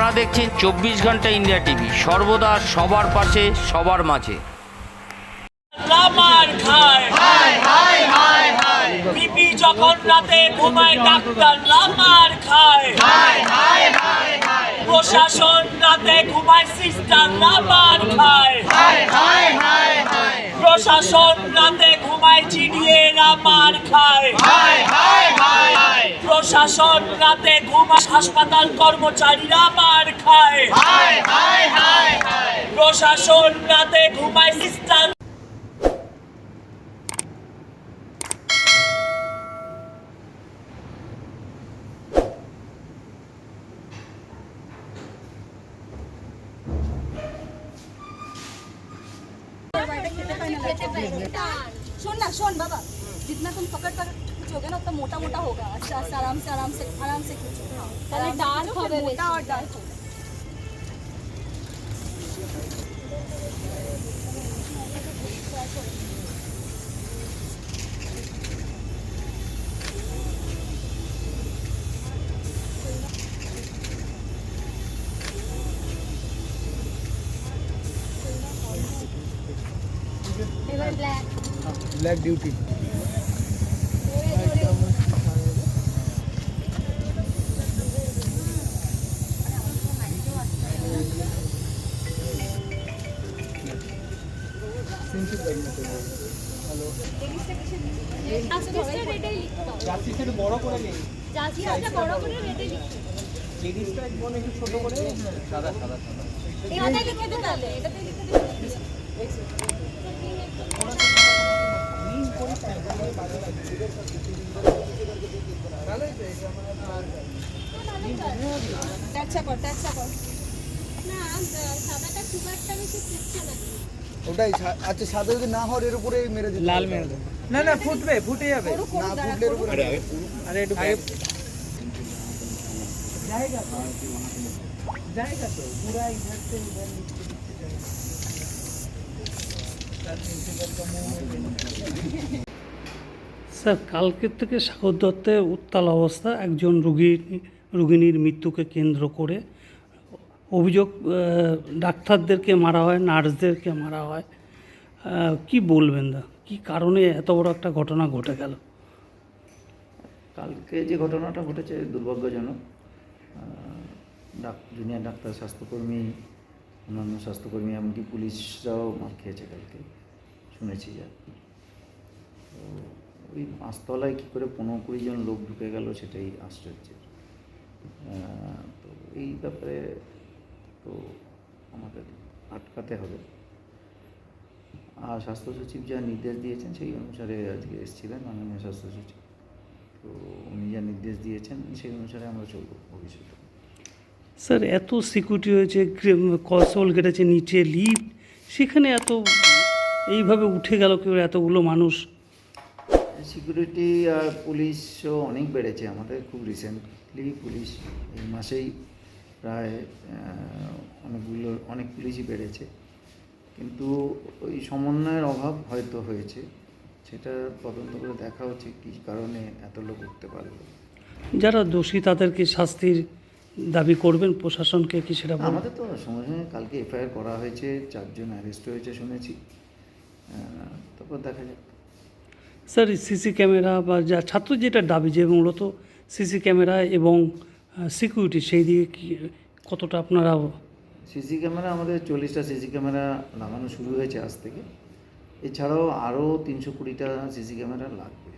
আপনারা দেখছেন চব্বিশ ঘণ্টা ইন্ডিয়া টিভি। সর্বদা সবার পাশে সবার মাঝে। লামার খায় বিপি যখন রাতে ঘুমায় ডাক্তার লামার খায় প্রশাসন রাতে ঘুমায় সিস্টার লামার খায় প্রশাসন রাতে ঘুমায় চিড়িয়ে লামার খায় শাসন রাতে ঘুমা হাসপাতাল কর্মচারীরা মার খায়। প্রশাসন রাতে ঘুমায় সিস্টার শোন না শোন বাবা। জিতনা তুমি পকেট পকেট खींचोगे ना उतना तो मोटा मोटा होगा अच्छा, अच्छा आराम से आराम से आराम से खींचो पहले डार्क मोटा और डार्क ब्लैक ब्लैक ड्यूटी বড় করে নেই লেডিসটা একদম একটু ছোট করে সাদা সাদা সাদা। এটাতে লিখে দে তাহলে এটাতে লিখে দে। কর কর। ওটাই আচ্ছা সাদা যদি না হয় এর উপরে মেরে দিতে লাল মেরে দেবো। না না ফুটবে ফুটে যাবে। না ফুটলে এর উপরে আরে একটু জায়গা তো পুরাই ঘাটতে উদার নিচ্ছে স্যার কালকের থেকে সাগর দত্তে উত্তাল অবস্থা। একজন রুগী রুগিনীর মৃত্যুকে কেন্দ্র করে অভিযোগ ডাক্তারদেরকে মারা হয় নার্সদেরকে মারা হয়। কি বলবেন দা? কি কারণে এত বড় একটা ঘটনা ঘটে গেল? কালকে যে ঘটনাটা ঘটেছে দুর্ভাগ্যজনক জুনিয়র ডাক্তার, স্বাস্থ্যকর্মী, অন্যান্য স্বাস্থ্যকর্মী, এমনকি পুলিশরাও মার খেয়েছে কালকে। শুনেছি যা। তো ওই পাঁচতলায় কী করে পনেরো কুড়ি জন লোক ঢুকে গেল সেটাই আশ্চর্যের। তো এই ব্যাপারে তো আমাদের আটকাতে হবে। আর স্বাস্থ্য সচিব যা নির্দেশ দিয়েছেন সেই অনুসারে আজকে এসেছিলেন মাননীয় স্বাস্থ্য সচিব। তো উনি যা নির্দেশ দিয়েছেন সেই অনুসারে আমরা চলবো ভবিষ্যতে। স্যার এত সিকিউরিটি হয়েছে কসল কেটেছে নিচে লিফট সেখানে এত এইভাবে উঠে গেল কেউ এতগুলো মানুষ। সিকিউরিটি আর পুলিশও অনেক বেড়েছে আমাদের খুব রিসেন্টলি পুলিশ এই মাসেই প্রায় অনেকগুলো অনেক পুলিশই বেড়েছে। কিন্তু ওই সমন্বয়ের অভাব হয়তো হয়েছে সেটা তদন্ত করে দেখা হচ্ছে কী কারণে এত লোক উঠতে পারল। যারা দোষী তাদেরকে শাস্তির দাবি করবেন প্রশাসনকে কি সেটা? আমাদের তো সঙ্গে সঙ্গে কালকে এফআইআর করা হয়েছে চারজন অ্যারেস্ট হয়েছে শুনেছি। তারপর দেখা যাক। স্যার সিসি ক্যামেরা বা যা ছাত্র যেটা দাবি যে মূলত সিসি ক্যামেরা এবং সিকিউরিটি সেই দিকে কি কতটা আপনারা সিসি ক্যামেরা আমাদের চল্লিশটা সিসি ক্যামেরা লাগানো শুরু হয়েছে আজ থেকে। এছাড়াও আরও তিনশো কুড়িটা সিসি ক্যামেরা লাগবে।